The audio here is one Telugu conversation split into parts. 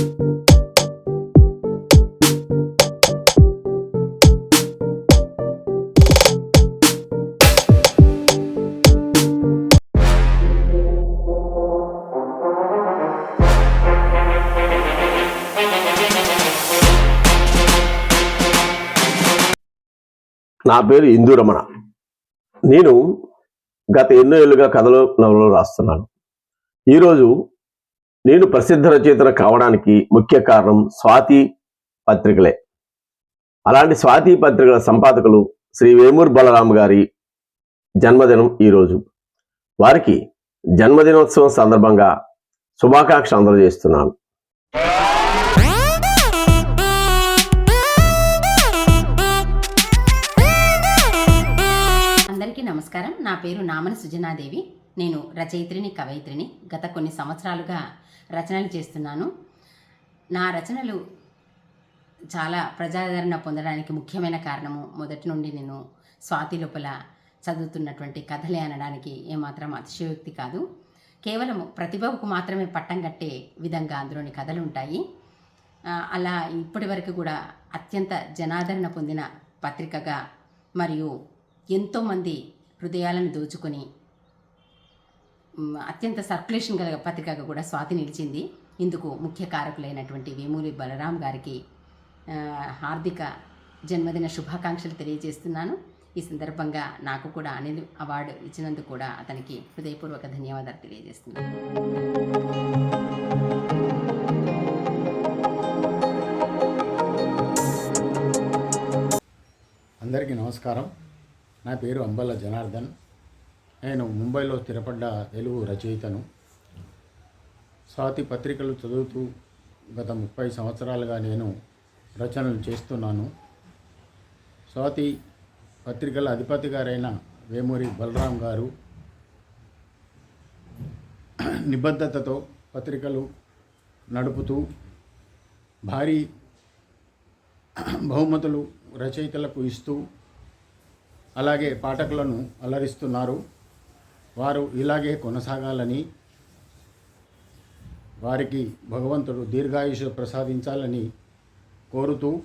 నా పేరు ఇందు రమణ నేను గత ఎన్నో ఏళ్ళుగా కథలు నవలలు రాస్తున్నాను. ఈరోజు నేను ప్రసిద్ధ రచయితను కావడానికి ముఖ్య కారణం స్వాతి పత్రికలే. అలాంటి స్వాతి పత్రికల సంపాదకులు శ్రీ వేమూర్ బలరాం గారి జన్మదినం ఈరోజు. వారికి జన్మదినోత్సవం సందర్భంగా శుభాకాంక్షలు అందజేస్తున్నాను. అందరికీ నమస్కారం. నా పేరు నామన సుజనాదేవి. నేను రచయిత్రిని కవయిత్రిని గత కొన్ని సంవత్సరాలుగా రచనలు చేస్తున్నాను. నా రచనలు చాలా ప్రజాదరణ పొందడానికి ముఖ్యమైన కారణము. మొదటి నుండి నేను స్వాతి లోపల చదువుతున్నటువంటి కథలే అనడానికి ఏమాత్రం అతిశయోక్తి కాదు. కేవలం ప్రతిభకు మాత్రమే పట్టం కట్టే విధంగా అందులోని కథలు ఉంటాయి. అలా ఇప్పటి వరకు కూడా అత్యంత జనాదరణ పొందిన పత్రికగా మరియు ఎంతోమంది హృదయాలను దోచుకొని అత్యంత సర్క్యులేషన్ గల పత్రికగా కూడా స్వాతి నిలిచింది. ఇందుకు ముఖ్య కారకులైనటువంటి వేమూరి బలరాం గారికి హార్దిక జన్మదిన శుభాకాంక్షలు తెలియజేస్తున్నాను. ఈ సందర్భంగా నాకు కూడా అనిల్ అవార్డు ఇచ్చినందుకు కూడా అతనికి హృదయపూర్వక ధన్యవాదాలు తెలియజేస్తున్నాను. అందరికీ నమస్కారం. నా పేరు అంబల్ల జనార్దన్. నేను ముంబైలో స్థిరపడ్డ తెలుగు రచయితను. స్వాతి పత్రికలు చదువుతూ గత ముప్పై సంవత్సరాలుగా నేను రచనలు చేస్తున్నాను. స్వాతి పత్రికల అధిపతి గారైన వేమూరి బలరాం గారు నిబద్ధతతో పత్రికలు నడుపుతూ భారీ బహుమతులు రచయితలకు ఇస్తూ అలాగే పాఠకులను అలరిస్తున్నారు. వారు ఇలాగే కొనసాగాలని వారికి భగవంతుడు దీర్ఘాయుష ప్రసాదించాలని కోరుతూ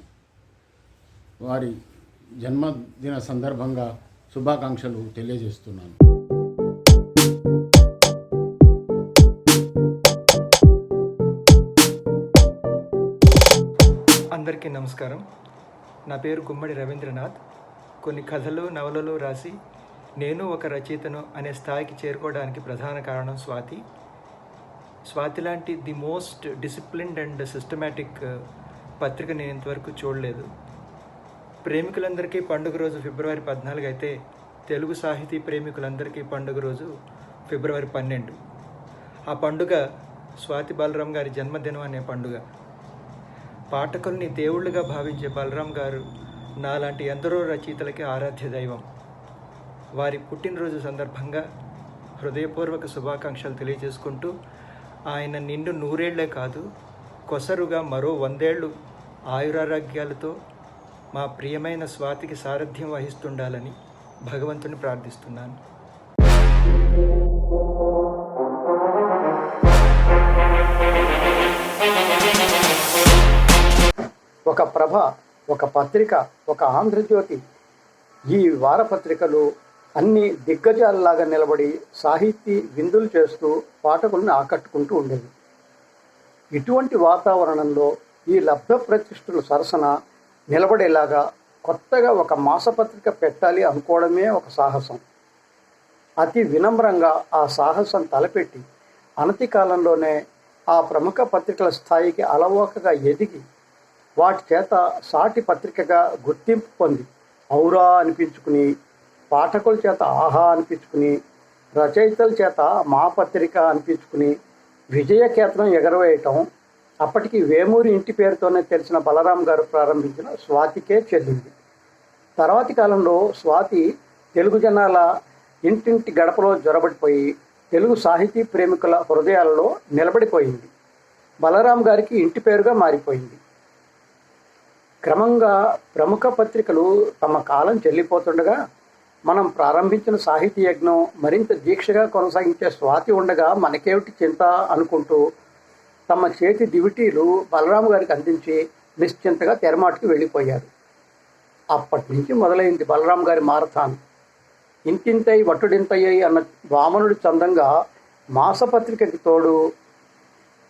వారి జన్మదిన సందర్భంగా శుభాకాంక్షలు తెలియజేస్తున్నాను. అందరికీ నమస్కారం. నా పేరు గుమ్మడి రవీంద్రనాథ్. కొన్ని కథలు నవలలు రాసి నేను ఒక రచయితను అనే స్థాయికి చేరుకోవడానికి ప్రధాన కారణం స్వాతి. స్వాతి లాంటి the most disciplined and systematic పత్రిక నేను ఇంతవరకు చూడలేదు. ప్రేమికులందరికీ పండుగ రోజు ఫిబ్రవరి పద్నాలుగు అయితే తెలుగు సాహితీ ప్రేమికులందరికీ పండుగ రోజు ఫిబ్రవరి పన్నెండు. ఆ పండుగ స్వాతి బలరాం గారి జన్మదినం అనే పండుగ. పాఠకుల్ని దేవుళ్ళుగా భావించే బలరాం గారు నాలాంటి ఎందరో రచయితలకి ఆరాధ్య దైవం. వారి పుట్టినరోజు సందర్భంగా హృదయపూర్వక శుభాకాంక్షలు తెలియజేసుకుంటూ ఆయన నిండు నూరేళ్ళే కాదు కొసరుగా మరో వందేళ్ళు ఆయురారోగ్యాలతో మా ప్రియమైన స్వాతికి సారథ్యం వహిస్తుండాలని భగవంతుని ప్రార్థిస్తున్నాను. ఒక ప్రభ ఒక పత్రిక ఒక ఆంధ్రజ్యోతి ఈ వారపత్రికలు అన్ని దిగ్గజాలలాగా నిలబడి సాహితీ విందులు చేస్తూ పాఠకులను ఆకట్టుకుంటూ ఉండేది. ఇటువంటి వాతావరణంలో ఈ లబ్ధ ప్రతిష్ఠుల సరసన నిలబడేలాగా కొత్తగా ఒక మాసపత్రిక పెట్టాలి అనుకోవడమే ఒక సాహసం. అతి వినమ్రంగా ఆ సాహసం తలపెట్టి అనతి కాలంలోనే ఆ ప్రముఖ పత్రికల స్థాయికి అలవోకగా ఎదిగి వాటి చేత సాటి పత్రికగా గుర్తింపు పొంది ఔరా అనిపించుకుని పాఠకుల చేత ఆహా అనిపించుకుని రచయితల చేత మా పత్రిక అనిపించుకుని విజయకేతనం ఎగరవేయటం అప్పటికి వేమూరి ఇంటి పేరుతోనే తెలిసిన బలరాం గారు ప్రారంభించిన స్వాతికే చెల్లింది. తర్వాతి కాలంలో స్వాతి తెలుగు జనాల ఇంటింటి గడపలో జ్వరబడిపోయి తెలుగు సాహితీ ప్రేమికుల హృదయాలలో నిలబడిపోయింది. బలరాం గారికి ఇంటి పేరుగా మారిపోయింది. క్రమంగా ప్రముఖ పత్రికలు తమ కాలం చెల్లిపోతుండగా మనం ప్రారంభించిన సాహితీ యజ్ఞం మరింత దీక్షగా కొనసాగించే స్వాతి ఉండగా మనకేమిటి చింత అనుకుంటూ తమ చేతి దివిటీలు బలరాము గారికి అందించి నిశ్చింతగా తెరమాటుకు వెళ్ళిపోయారు. అప్పటి నుంచి మొదలైంది బలరాం గారి మారథాన్. ఇంతింతై వట్టుడింతయ్యాయి అన్న వామనుడి చందంగా మాసపత్రికకి తోడు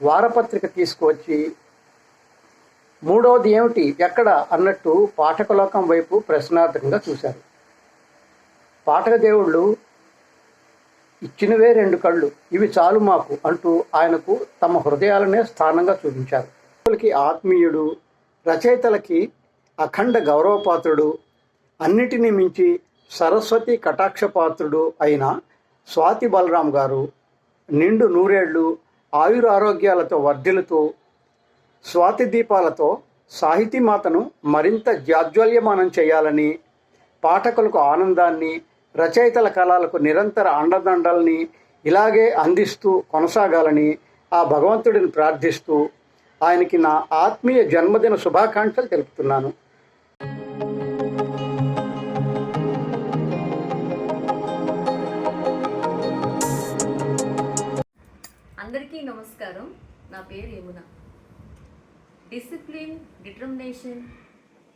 వారపత్రిక తీసుకువచ్చి మూడవది ఏమిటి ఎక్కడ అన్నట్టు పాఠకలోకం వైపు ప్రశ్నార్థకంగా చూశారు. పాఠక దేవుళ్ళు ఇచ్చినవే రెండు కళ్ళు ఇవి చాలు మాకు అంటూ ఆయనకు తమ హృదయాలనే స్థానంగా చూపించారు. కవులకి ఆత్మీయుడు రచయితలకి అఖండ గౌరవపాత్రుడు అన్నిటినీ మించి సరస్వతి కటాక్షపాత్రుడు అయిన స్వాతి బలరాం గారు నిండు నూరేళ్ళు ఆయురారోగ్యాలతో వర్ధిల్లుతూ స్వాతి దీపాలతో సాహితీ మాతను మరింత జాజ్వల్యమానం చేయాలని పాఠకులకు ఆనందాన్ని రచయితల కళలకు నిరంతర అండదండల్ని ఇలాగే అందిస్తూ కొనసాగాలని ఆ భగవంతుడిని ప్రార్థిస్తూ ఆయనకి నా ఆత్మీయ జన్మదిన శుభాకాంక్షలు తెలుపుతున్నాను. అందరికీ నమస్కారం. నా పేరు Yamuna. Discipline determination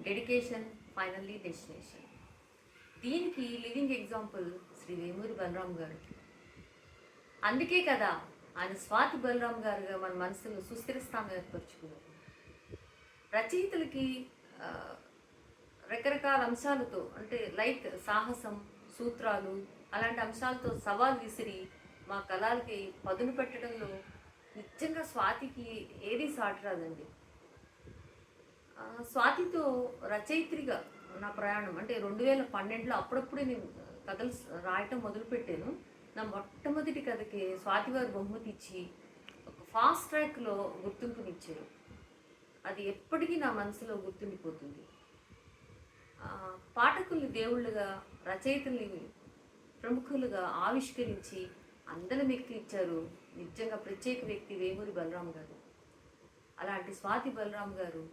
dedication finally destination దీనికి లివింగ్ ఎగ్జాంపుల్ శ్రీ వేమూరి బలరాం గారు. అందుకే కదా ఆయన స్వాతి బలరాం గారుగా మన మనసులో సుస్థిర స్థానం ఏర్పరచుకున్నారు. రచయితలకి రకరకాల అంశాలతో అంటే లైక్ సాహసం సూత్రాలు అలాంటి అంశాలతో సవాల్ విసిరి మా కళలకి పదును పెట్టడంలో నిజంగా స్వాతికి ఏది సాటి రాదండి. స్వాతితో రచయిత్రిగా నా ప్రయాణం. అంటే రెండు వేల పన్నెండులో అప్పుడప్పుడు నేను కథలు రాయటం మొదలుపెట్టాను. నా మొట్టమొదటి కథకి స్వాతి గారు బహుమతి ఇచ్చి ఒక ఫాస్ట్ ట్రాక్లో గుర్తింపునిచ్చారు అది ఎప్పటికీ నా మనసులో గుర్తుండిపోతుంది. పాఠకుల్ని దేవుళ్ళుగా రచయితల్ని ప్రముఖులుగా ఆవిష్కరించి అందరి వ్యక్తి ఇచ్చారు. నిజంగా ప్రత్యేక వ్యక్తి వేమూరి బలరాం గారు. అలాంటి స్వాతి బలరాం గారు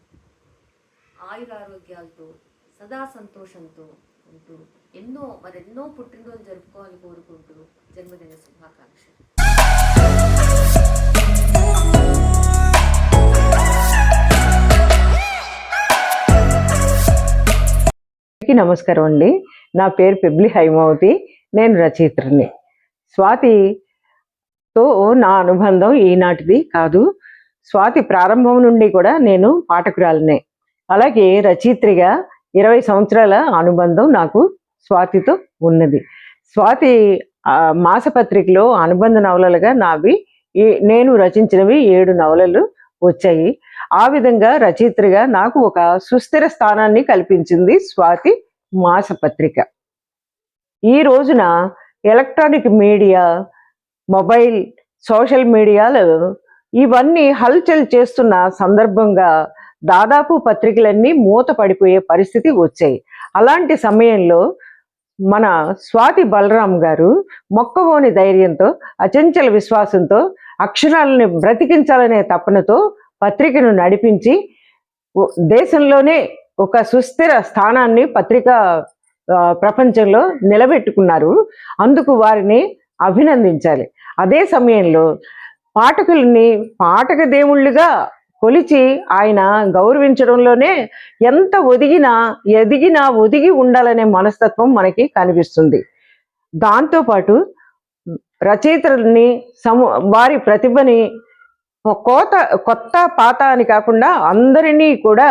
ఆయురారోగ్యాలతో సదా సంతోషంతో ఉంటూ ఎన్నో మరెన్నో పుట్టినరోజు జరుపుకోవాలని కోరుకుంటూ జన్మదిన శుభాకాంక్షలు. నమస్కారం అండి. నా పేరు పెబ్లి హైమావతి. నేను రచయిత్రిని. స్వాతితో నా అనుబంధం ఈనాటిది కాదు. స్వాతి ప్రారంభం నుండి కూడా నేను పాఠకురాలనే. అలాగే రచయిత్రిగా ఇరవై సంవత్సరాల అనుబంధం నాకు స్వాతితో ఉన్నది. స్వాతి మాసపత్రికలో అనుబంధ నవలలుగా నావి నేను రచించినవి ఏడు నవలలు వచ్చాయి. ఆ విధంగా రచయిత్రిగా నాకు ఒక సుస్థిర స్థానాన్ని కల్పించింది స్వాతి మాసపత్రిక. ఈ రోజున ఎలక్ట్రానిక్ మీడియా మొబైల్ సోషల్ మీడియాలు ఇవన్నీ హల్చల్ చేస్తున్న సందర్భంగా దాదాపు పత్రికలన్నీ మూత పడిపోయే పరిస్థితి వచ్చాయి. అలాంటి సమయంలో మన స్వాతి బలరాం గారు మొక్కవోని ధైర్యంతో అచంచల విశ్వాసంతో అక్షరాలని బ్రతికించాలనే తపనతో పత్రికను నడిపించి దేశంలోనే ఒక సుస్థిర స్థానాన్ని పత్రికా ప్రపంచంలో నిలబెట్టుకున్నారు. అందుకు వారిని అభినందించాలి. అదే సమయంలో పాఠకుల్ని పాఠక దేవుళ్ళుగా కొలిచి ఆయన గౌరవించడంలోనే ఎంత ఒదిగినా ఎదిగినా ఒదిగి ఉండాలనే మనస్తత్వం మనకి కనిపిస్తుంది. దాంతోపాటు రచయితల్ని సము వారి ప్రతిభని కోత కొత్త పాత అని కాకుండా అందరినీ కూడా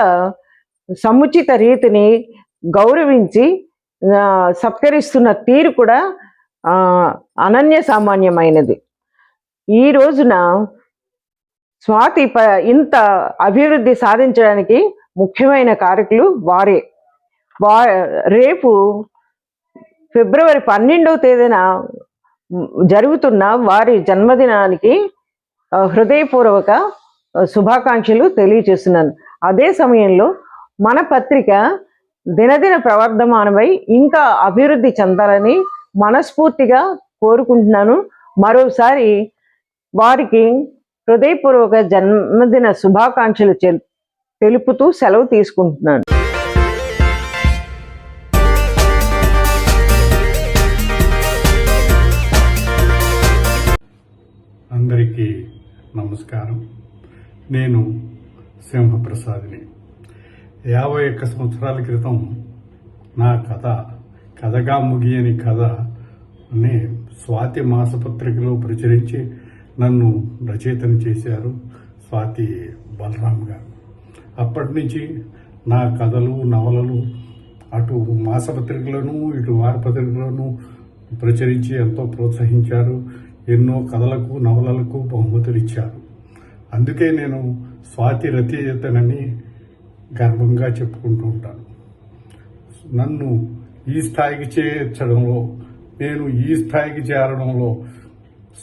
సముచిత రీతిని గౌరవించి సత్కరిస్తున్న తీరు కూడా అనన్య సామాన్యమైనది. ఈ రోజున స్వాతి ప ఇంత అభివృద్ధి సాధించడానికి ముఖ్యమైన కారకులు వారే. వా రేపు ఫిబ్రవరి పన్నెండవ తేదీన జరుగుతున్న వారి జన్మదినానికి హృదయపూర్వక శుభాకాంక్షలు తెలియజేస్తున్నాను. అదే సమయంలో మన పత్రిక దినదిన ప్రవర్ధమానమై ఇంకా అభివృద్ధి చెందాలని మనస్ఫూర్తిగా కోరుకుంటున్నాను. మరోసారి వారికి హృదయపూర్వక జన్మదిన శుభాకాంక్షలు తెలుపుతూ సెలవు తీసుకుంటున్నాను. అందరికీ నమస్కారం. నేను సింహప్రసాద్ని. యాభై ఒక్క సంవత్సరాల క్రితం నా కథ కథగా ముగియని కథ అని స్వాతి మాసపత్రికలో ప్రచురించి నన్ను రచయితను చేశారు స్వాతి బలరాం గారు. అప్పటి నుంచి నా కథలు నవలలు అటు మాసపత్రికలను ఇటు వారపత్రికలను ప్రచురించి ఎంతో ప్రోత్సహించారు. ఎన్నో కథలకు నవలలకు బహుమతులు ఇచ్చారు. అందుకే నేను స్వాతి రచయితనని గర్వంగా చెప్పుకుంటూ ఉంటాను. నన్ను ఈ స్థాయికి చేర్చడంలో నేను ఈ స్థాయికి చేరడంలో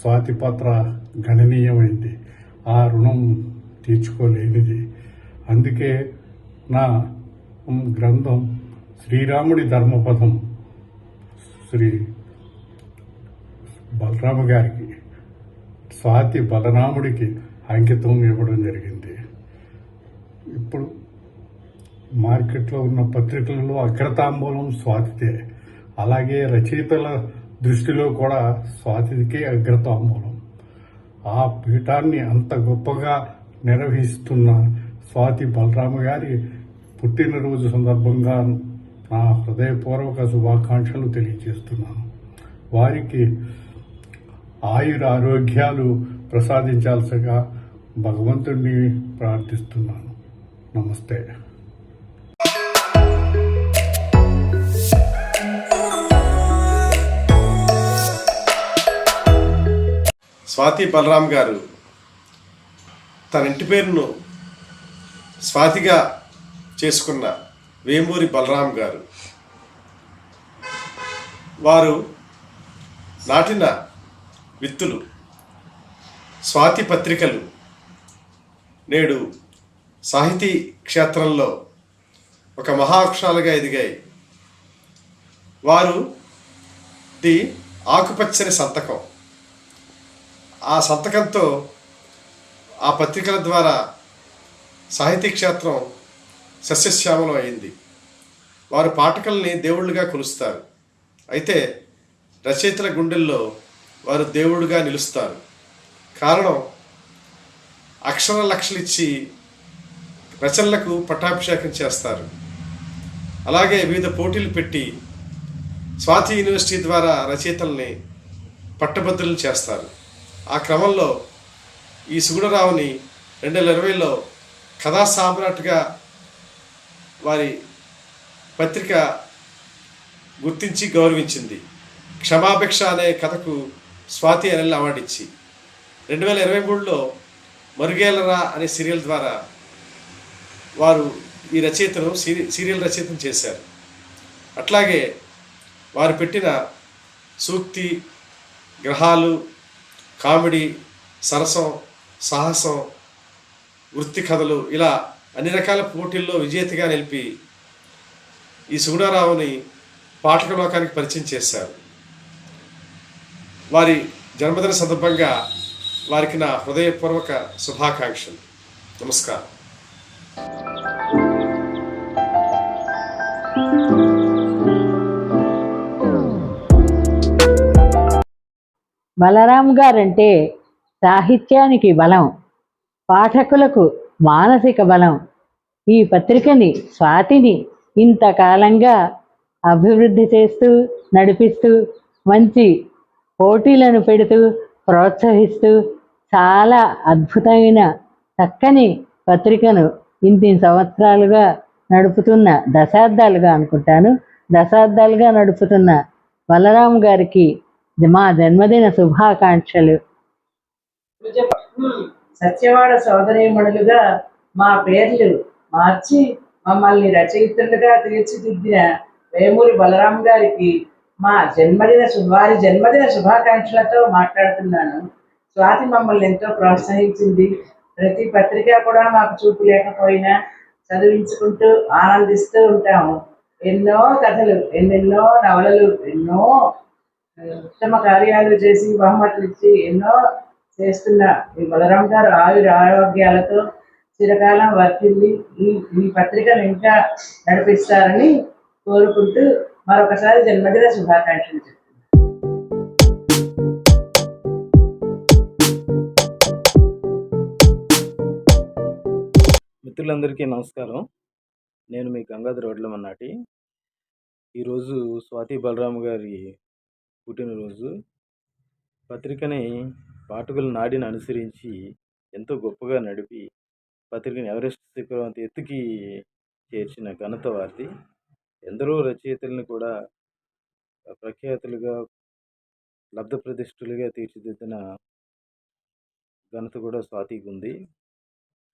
స్వాతి పాత్ర గణనీయమైంది. ఆ రుణం తీర్చుకోలేనిది. అందుకే నా గ్రంథం శ్రీరాముడి ధర్మపదం శ్రీ బలరామ గారికి స్వాతి బలరాముడికి అంకితం ఇవ్వడం జరిగింది. ఇప్పుడు మార్కెట్లో ఉన్న పత్రికలలో అగ్రతాంబూలం స్వాతితే అలాగే రచయితల దృష్టిలో కూడా స్వాతికి అగ్రతాంబూలం. ఆ పీఠాన్ని అంత గొప్పగా నిర్వహిస్తున్న స్వాతి బలరామ గారి పుట్టినరోజు సందర్భంగా నా హృదయపూర్వక శుభాకాంక్షలు తెలియజేస్తున్నాను. వారికి ఆయుర ఆరోగ్యాలు ప్రసాదించాల్సిగా భగవంతుడిని ప్రార్థిస్తున్నాను. నమస్తే. స్వాతి బలరాం గారు తన ఇంటి పేరును స్వాతిగా చేసుకున్న వేమూరి బలరాం గారు. వారు నాటిన విత్తులు స్వాతి పత్రికలు నేడు సాహితీ క్షేత్రంలో ఒక మహావృక్షాలుగా ఎదిగాయి. వారు ది ఆకుపచ్చని సంతకం. ఆ సంతకంతో ఆ పత్రికల ద్వారా సాహితీ క్షేత్రం సస్యశ్యామలం అయింది. వారు పాఠకుల్ని దేవుళ్ళుగా కొలుస్తారు. అయితే రచయితల గుండెల్లో వారు దేవుడుగా నిలుస్తారు. కారణం అక్షర లక్షలు ఇచ్చి రచనలకు పట్టాభిషేకం చేస్తారు. అలాగే వివిధ పోటీలు పెట్టి స్వాతి యూనివర్సిటీ ద్వారా రచయితల్ని పట్టభద్రులు చేస్తారు. ఆ క్రమంలో ఈ సుగుణరావుని రెండు వేల ఇరవైలో కథా సామ్రాట్గా వారి పత్రిక గుర్తించి గౌరవించింది. క్షమాభిక్ష అనే కథకు స్వాతి అనల్ అవార్డు ఇచ్చి రెండు వేల ఇరవై మూడులో మరుగేలరా అనే సీరియల్ ద్వారా వారు ఈ రచయితను సీరి సీరియల్ రచయితను చేశారు. అట్లాగే వారు పెట్టిన సూక్తి గ్రహాలు కామెడీ సరసం సాహసం వృత్తి కథలు ఇలా అన్ని రకాల పోటీల్లో విజేతగా నిలిపి ఈ సుగుణారావుని పాఠక లోకానికి పరిచయం చేశారు. వారి జన్మదిన సందర్భంగా వారికి నా హృదయపూర్వక శుభాకాంక్షలు. నమస్కారం. బలరాం గారంటే సాహిత్యానికి బలం పాఠకులకు మానసిక బలం. ఈ పత్రికని స్వాతిని ఇంతకాలంగా అభివృద్ధి చేస్తూ నడిపిస్తూ మంచి పోటీలను పెడుతూ ప్రోత్సహిస్తూ చాలా అద్భుతమైన చక్కని పత్రికను ఇన్ని సంవత్సరాలుగా నడుపుతున్న దశాబ్దాలుగా అనుకుంటాను. దశాబ్దాలుగా నడుపుతున్న బలరాం గారికి మా జన్మదిన శుభాకాంక్షలు. సత్యవాడ సోదరీమణులుగా మా పేర్లు మార్చి మమ్మల్ని రచయితలుగా తీర్చిదిద్దిన వేమూరి బలరాం గారికి మా జన్మదిన వారి జన్మదిన శుభాకాంక్షలతో మాట్లాడుతున్నాను. స్వాతి మమ్మల్ని ఎంతో ప్రోత్సహించింది. ప్రతి పత్రిక కూడా మాకు చూపు లేకపోయినా చదివించుకుంటూ ఆనందిస్తూ ఉంటాము. ఎన్నో కథలు ఎన్నెన్నో నవలలు ఎన్నో ఉత్తమ కార్యాలు చేసి బహుమతులు ఇచ్చి ఎన్నో చేస్తున్న ఈ బలరాం గారు ఆయుర ఆరోగ్యాలతో చిరకాలం వర్తిల్లి ఈ ఈ పత్రికను ఇంకా నడిపిస్తారని కోరుకుంటూ మరొకసారి జన్మదిన శుభాకాంక్షలు చెప్తున్నాను. మిత్రులందరికీ నమస్కారం. నేను మీ గంగాధర్ వడ్లమన్నాటి. ఈరోజు స్వాతి బలరాం గారి పుట్టినరోజు. పత్రికని పాఠకుల నాడిని అనుసరించి ఎంతో గొప్పగా నడిపి పత్రికని ఎవరెస్ట్ శిఖరం అంత ఎత్తుకి చేర్చిన ఘనత వారిది. ఎందరో రచయితలను కూడా ప్రఖ్యాతులుగా లబ్ధ ప్రతిష్ఠులుగా తీర్చిదిద్దిన ఘనత కూడా స్వాతికి ఉంది.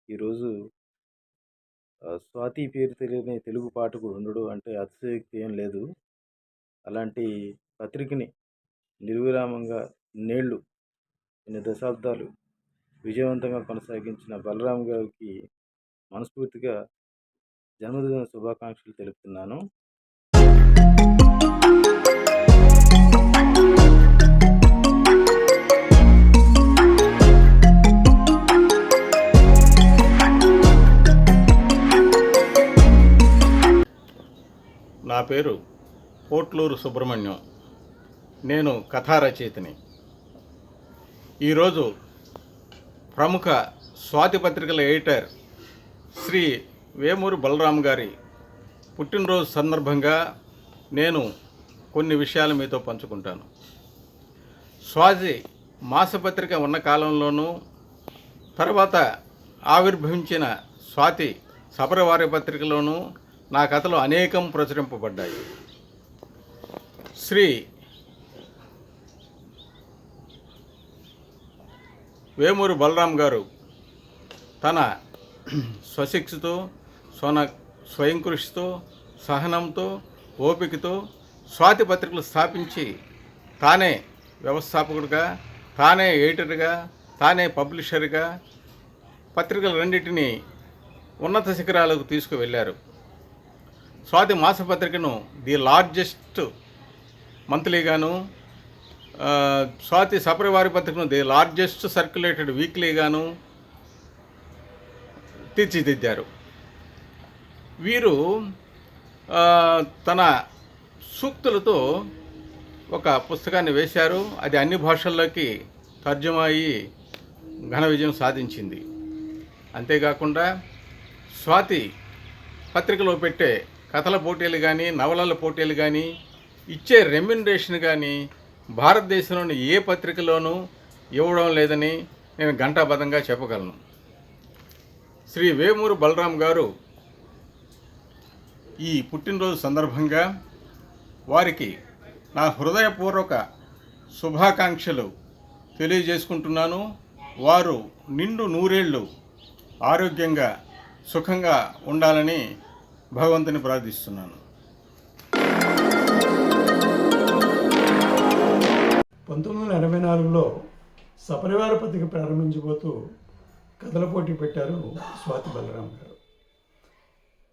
ఈరోజు స్వాతి పేరు తెలియని తెలుగు పాఠకుడు ఉండడు అంటే అతిశయోక్తి ఏం లేదు. అలాంటి పత్రికని నిర్విరామంగా నేళ్ళు ఎన్ని దశాబ్దాలు విజయవంతంగా కొనసాగించిన బలరాం గారికి మనస్ఫూర్తిగా జన్మదిన శుభాకాంక్షలు తెలుపుతున్నాను. నా పేరు పోట్లూరు సుబ్రహ్మణ్యం. నేను కథారచయితని. ఈరోజు ప్రముఖ స్వాతి పత్రికల ఎడిటర్ శ్రీ వేమూరి బలరాం గారి పుట్టినరోజు సందర్భంగా నేను కొన్ని విషయాలు మీతో పంచుకుంటాను. స్వాతి మాసపత్రిక ఉన్న కాలంలోనూ తర్వాత ఆవిర్భవించిన స్వాతి సపరవారి పత్రికలోనూ నా కథలు అనేకం ప్రచురింపబడ్డాయి. శ్రీ వేమూరు బలరాం గారు తన స్వశిక్షతో స్వన స్వయం కృషితో సహనంతో ఓపికతో స్వాతి పత్రికలు స్థాపించి తానే వ్యవస్థాపకుడిగా తానే ఎడిటర్గా తానే పబ్లిషర్గా పత్రికలు రెండింటినీ ఉన్నత శిఖరాలకు తీసుకువెళ్ళారు స్వాతి మాసపత్రికను ది లార్జెస్ట్ మంత్లీగాను స్వాతి సపరివారి పత్రికను ది లార్జెస్ట్ సర్క్యులేటెడ్ వీక్లీగాను తీర్చిదిద్దారు. వీరు తన సూక్తులతో ఒక పుస్తకాన్ని వేశారు. అది అన్ని భాషల్లోకి తర్జుమా అయి ఘన విజయం సాధించింది. అంతేకాకుండా స్వాతి పత్రికలో పెట్టే కథల పోటీలు కానీ నవలల పోటీలు కానీ ఇచ్చే రెమ్యునరేషన్ కానీ భారతదేశంలోని ఏ పత్రికలోనూ ఇవ్వడం లేదని నేను ఘంటాబద్ధంగా చెప్పగలను. శ్రీ వేమూరు బలరాం గారు ఈ పుట్టినరోజు సందర్భంగా వారికి నా హృదయపూర్వక శుభాకాంక్షలు తెలియజేసుకుంటున్నాను. వారు నిండు నూరేళ్ళు ఆరోగ్యంగా సుఖంగా ఉండాలని భగవంతుని ప్రార్థిస్తున్నాను. పంతొమ్మిది వందల ఎనభై నాలుగులో సపరివార పత్రిక ప్రారంభించబోతూ కథల పోటీ పెట్టారు స్వాతి బలరాం గారు.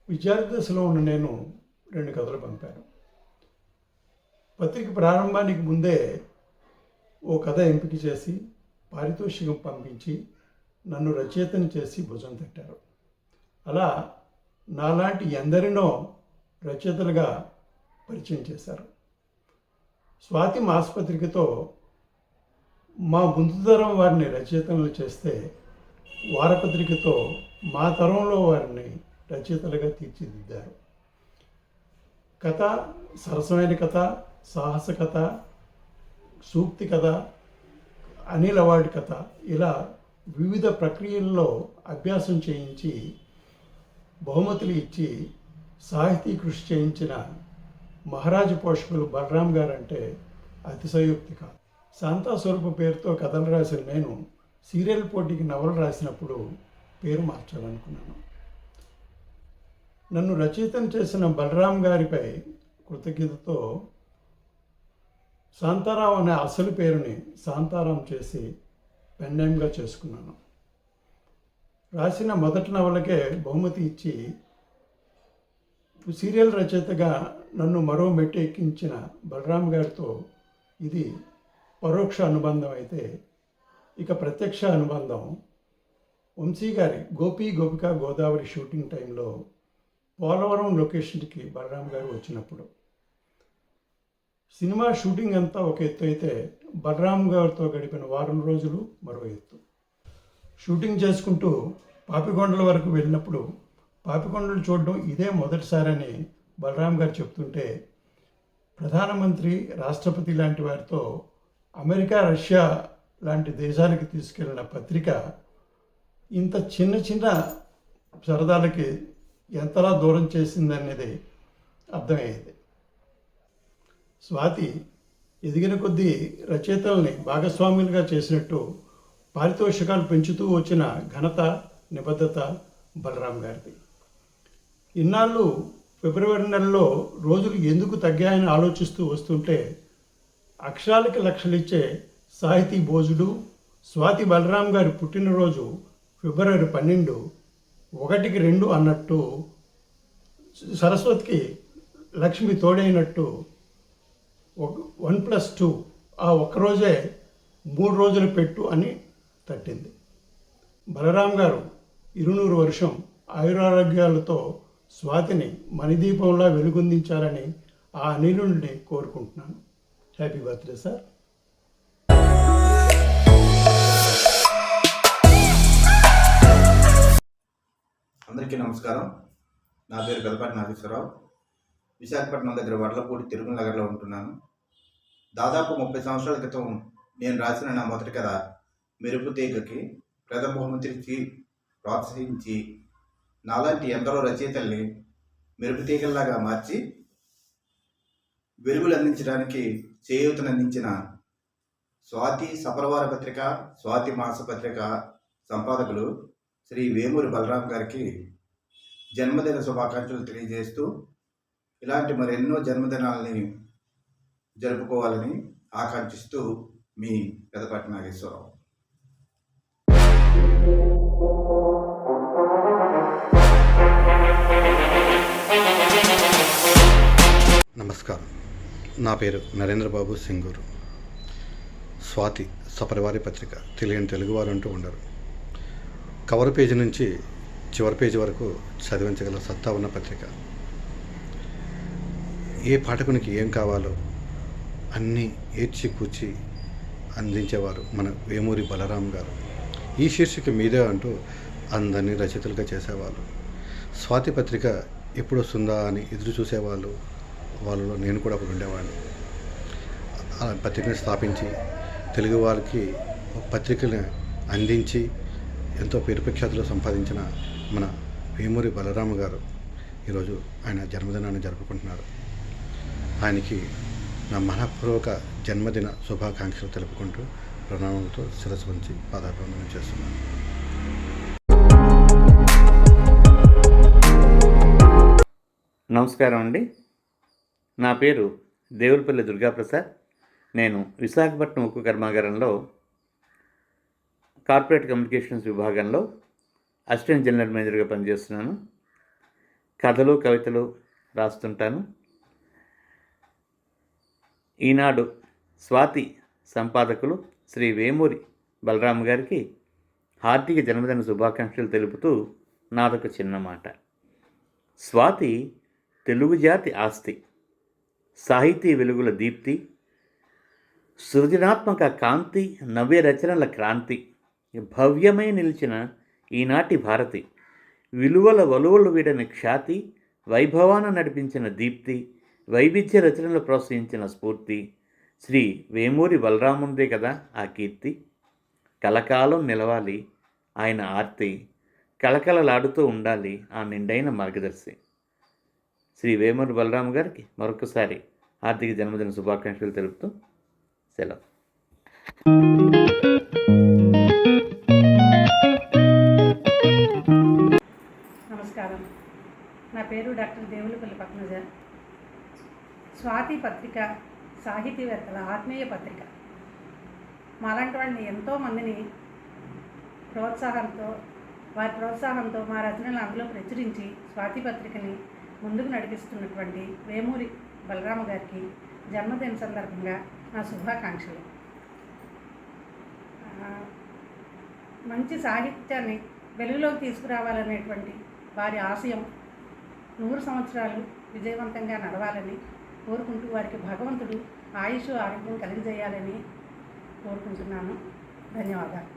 విద్యార్థి దశలో ఉన్న నేను రెండు కథలు పంపాను. పత్రిక ప్రారంభానికి ముందే ఓ కథ ఎంపిక చేసి పారితోషికం పంపించి నన్ను రచయితని చేసి భుజం తట్టారు. అలా నాలాంటి ఎందరినో రచయితలుగా పరిచయం చేశారు. స్వాతి మాసపత్రికతో మా ముందు తరం వారిని రచయితలు చేస్తే వారపత్రికతో మా తరంలో వారిని రచయితలుగా తీర్చిదిద్దారు. కథ సరసమైన కథ సాహస కథ సూక్తి కథ అనిల్ అవార్డు కథ ఇలా వివిధ ప్రక్రియల్లో అభ్యాసం చేయించి బహుమతులు ఇచ్చి సాహితీ కృషి చేయించిన మహారాజు పోషకులు బలరాం గారు అంటే అతిశయోక్తి కాదు. శాంతా స్వరూప పేరుతో కథలు రాసిన నేను సీరియల్ పోటీకి నవలు రాసినప్పుడు పేరు మార్చాలనుకున్నాను. నన్ను రచయితను చేసిన బలరాం గారిపై కృతజ్ఞతతో శాంతారాం అనే అసలు పేరుని శాంతారాం చేసి పెన్నేమ్గా చేసుకున్నాను. రాసిన మొదటి నవలకే బహుమతి ఇచ్చి సీరియల్ రచయితగా నన్ను మరో మెట్టు ఎక్కించిన బలరాం గారితో ఇది పరోక్ష అనుబంధం అయితే ఇక ప్రత్యక్ష అనుబంధం. వంశీ గారి గోపి గోపిక గోదావరి షూటింగ్ టైంలో పోలవరం లొకేషన్కి బలరాం గారు వచ్చినప్పుడు. సినిమా షూటింగ్ అంతా ఒక ఎత్తు అయితే బలరాం గారితో గడిపిన వారం రోజులు మరో ఎత్తు. షూటింగ్ చేసుకుంటూ పాపికొండల వరకు వెళ్ళినప్పుడు పాపికొండలు చూడడం ఇదే మొదటిసారని బలరాం గారు చెప్తుంటే ప్రధానమంత్రి రాష్ట్రపతి లాంటి వారితో అమెరికా రష్యా లాంటి దేశాలకు తీసుకెళ్ళిన పత్రిక ఇంత చిన్న చిన్న సరదాలకి ఎంతలా దూరం చేసిందనేది అర్థమయ్యేది. స్వాతి ఎదిగిన కొద్దీ రచయితల్ని భాగస్వాములుగా చేసినట్టు పారితోషికాలు పెంచుతూ వచ్చిన ఘనత నిబద్ధత బలరాం గారిది. ఇన్నాళ్ళు ఫిబ్రవరి నెలలో రోజులు ఎందుకు తగ్గాయని ఆలోచిస్తూ వస్తుంటే అక్షరాలకి లక్షలిచ్చే సాహితీ భోజుడు స్వాతి బలరాం గారి పుట్టినరోజు ఫిబ్రవరి పన్నెండు ఒకటికి రెండు అన్నట్టు సరస్వతికి లక్ష్మి తోడైనట్టు వన్ ప్లస్ టూ ఆ ఒక్కరోజే మూడు రోజులు పెట్టు అని తట్టింది. బలరాం గారు ఇరునూరు వర్షం ఆయురారోగ్యాలతో స్వాతిని మణిదీపంలా వెలుగొందించాలని ఆ అనిలుడిని కోరుకుంటున్నాను. హ్యాపీ బర్త్డే సార్ అందరికీ నమస్కారం. నా పేరు గలపాటి నాగేశ్వరరావు. విశాఖపట్నం దగ్గర వడ్లపూడి తిరుమల నగర్లో ఉంటున్నాను. దాదాపు ముప్పై సంవత్సరాల క్రితం నేను రాసిన నా మొదటి కథ మెరుపు తీగకి ప్రథమ బహుమతికి ప్రోత్సహించి నాలాంటి ఎందరో రచయితల్ని మెరుపు తీగల్లాగా మార్చి వెలుగులు అందించడానికి చేయూతనందించిన స్వాతి సపరవార పత్రిక స్వాతి మాస పత్రిక సంపాదకులు శ్రీ వేమూరి బలరాం గారికి జన్మదిన శుభాకాంక్షలు తెలియజేస్తూ ఇలాంటి మరెన్నో జన్మదినాలని జరుపుకోవాలని ఆకాంక్షిస్తూ మీ పెదపాటి నమస్కారం. నా పేరు నరేంద్రబాబు సింగూరు. స్వాతి సపరివారి పత్రిక తెలియని తెలుగువారు అంటూ ఉండరు. కవర్ పేజీ నుంచి చివరి పేజీ వరకు చదివించగల సత్తా ఉన్న పత్రిక. ఏ పాఠకునికి ఏం కావాలో అన్నీ ఏడ్చి కూర్చి అందించేవారు మన వేమూరి బలరాం గారు. ఈ శీర్షిక మీదే అంటూ అందరినీ రచయితలుగా చేసేవాళ్ళు. స్వాతి పత్రిక ఎప్పుడు వస్తుందా అని ఎదురు చూసేవాళ్ళు వాళ్ళలో నేను కూడా ఒకడు ఉండేవాడిని. ఆ పత్రికను స్థాపించి తెలుగు వారికి ఒక పత్రికను అందించి ఎంతో పేరు ప్రఖ్యాతులు సంపాదించిన మన వేమూరి బలరామ గారు ఈరోజు ఆయన జన్మదినాన్ని జరుపుకుంటున్నారు. ఆయనకి నా మహాపూర్వక జన్మదిన శుభాకాంక్షలు తెలుపుకుంటూ ప్రణామంతో శిరస్సు ఉంచి పాదాభివందనం చేస్తున్నాను. నమస్కారం అండి. నా పేరు దేవులపల్లి దుర్గాప్రసాద్. నేను విశాఖపట్నం ఉక్కు కర్మాగారంలో కార్పొరేట్ కమ్యూనికేషన్స్ విభాగంలో అసిస్టెంట్ జనరల్ మేనేజర్గా పనిచేస్తున్నాను. కథలు కవితలు రాస్తుంటాను. ఈనాడు స్వాతి సంపాదకులు శ్రీ వేమూరి బలరాం గారికి హార్దిక జన్మదిన శుభాకాంక్షలు తెలుపుతూ నాదొక చిన్న మాట స్వాతి తెలుగు జాతి ఆస్తి. సాహితీ వెలుగుల దీప్తి సృజనాత్మక కాంతి నవ్య రచనల క్రాంతి భవ్యమై నిలిచిన ఈనాటి భారతి విలువల వలువలు వీడని ఖ్యాతి వైభవాన నడిపించిన దీప్తి వైవిధ్య రచనలు ప్రోత్సహించిన స్ఫూర్తి శ్రీ వేమూరి బలరాముందే కదా ఆ కీర్తి. కలకాలం నిలవాలి ఆయన ఆర్తి కలకలలాడుతూ ఉండాలి ఆ నిండైన మార్గదర్శి. శ్రీ వేమూరి బలరామ గారికి మరొకసారి ఆర్థిక జన్మదిన శుభాకాంక్షలు తెలుపుతూ సెలవు. నమస్కారం. నా పేరు డాక్టర్ దేవులపల్లి పద్మజ. స్వాతి పత్రిక సాహితీవేత్తల ఆత్మీయ పత్రిక. మాలాంటి వాళ్ళని ఎంతోమందిని ప్రోత్సాహంతో వారి ప్రోత్సాహంతో మా రచనలు అందులో ప్రచురించి స్వాతి పత్రికని ముందుకు నడిపిస్తున్నటువంటి వేమూరి బలరామ గారికి జన్మదిన సందర్భంగా నా శుభాకాంక్షలు. మంచి సాహిత్యాన్ని వెలుగులోకి తీసుకురావాలనేటువంటి వారి ఆశయం నూరు సంవత్సరాలు విజయవంతంగా నడవాలని కోరుకుంటూ వారికి భగవంతుడు ఆయుష్ ఆరోగ్యం కలిగజేయాలని కోరుకుంటున్నాను. ధన్యవాదాలు.